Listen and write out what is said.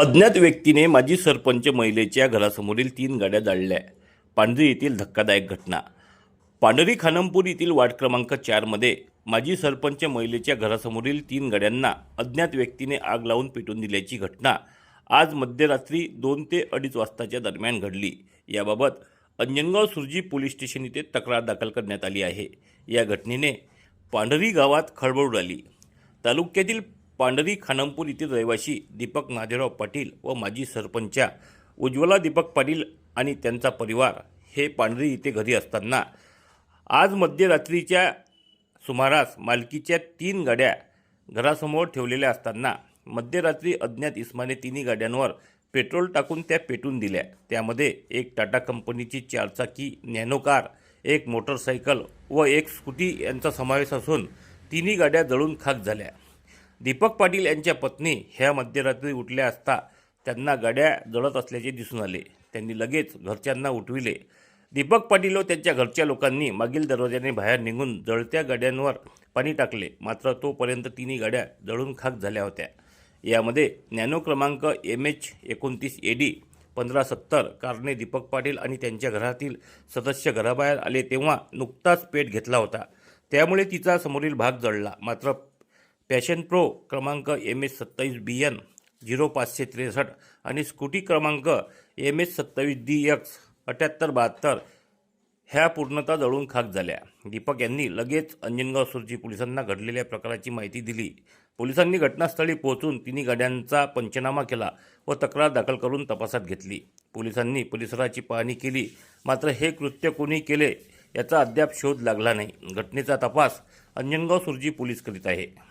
अज्ञात व्यक्तीने माजी सरपंच महिलेच्या घरासमोरील तीन गाड्या जाळल्या. पांढरी येथील धक्कादायक घटना. पांढरी खानमपूर येथील वार्ड क्रमांक चारमध्ये माजी सरपंच महिलेच्या घरासमोरील तीन गाड्यांना अज्ञात व्यक्तीने आग लावून पेटून दिल्याची घटना आज मध्यरात्री दोन ते अडीच वाजताच्या दरम्यान घडली. याबाबत अंजनगाव सुरजी पोलीस स्टेशन इथे तक्रार दाखल करण्यात आली आहे. या घटनेने पांढरी गावात खळबळ उडाली. तालुक्यातील पांढरी खानमपूर येथील रहिवासी दीपक नादेराव पाटील व माजी सरपंचा उज्ज्वला दीपक पाटील आणि त्यांचा परिवार हे पांढरी इथे घरी असताना आज मध्यरात्रीच्या सुमारास मालकीच्या तीन गाड्या घरासमोर ठेवलेल्या असताना मध्यरात्री अज्ञात इस्माने तिन्ही गाड्यांवर पेट्रोल टाकून त्या पेटून दिल्या. त्यामध्ये एक टाटा कंपनीची चारचाकी नॅनो कार एक मोटरसायकल व एक स्कूटी यांचा समावेश असून तिन्ही गाड्या जळून खाक झाल्या. दीपक पाटील यांच्या पत्नी ह्या मध्यरात्री उठल्या असता त्यांना गाड्या जळत असल्याचे दिसून आले. त्यांनी लगेच घरच्यांना उठविले. दीपक पाटील व त्यांच्या घरच्या लोकांनी मागील दरवाजाने बाहेर निघून जळत्या गाड्यांवर पाणी टाकले. मात्र तोपर्यंत तिन्ही गाड्या जळून खाक झाल्या होत्या. यामध्ये नॅनो क्रमांक एम एच एकोणतीस ए डी पंधरा सत्तर कारने दीपक पाटील आणि त्यांच्या घरातील सदस्य घराबाहेर आले तेव्हा नुकताच पेट घेतला होता. त्यामुळे तिचा समोरील भाग जळला. मात्र पॅशन प्रो क्रमांक एम एस सत्तावीस बी एन झिरो पाचशे त्रेसष्ट आणि स्कूटी क्रमांक एम एस सत्तावीस डी एक्स अठ्याहत्तर बहात्तर ह्या पूर्णतः जळून खाक झाल्या. दीपक यांनी लगेच अंजनगाव सुरजी पोलिसांना घडलेल्या प्रकाराची माहिती दिली. पोलिसांनी घटनास्थळी पोहोचून तिन्ही गाड्यांचा पंचनामा केला व तक्रार दाखल करून तपासात घेतली. पोलिसांनी परिसराची पाहणी केली. मात्र हे कृत्य कोणी केले याचा अद्याप शोध लागला नाही. घटनेचा तपास अंजनगाव सुरजी पोलीस करीत आहे.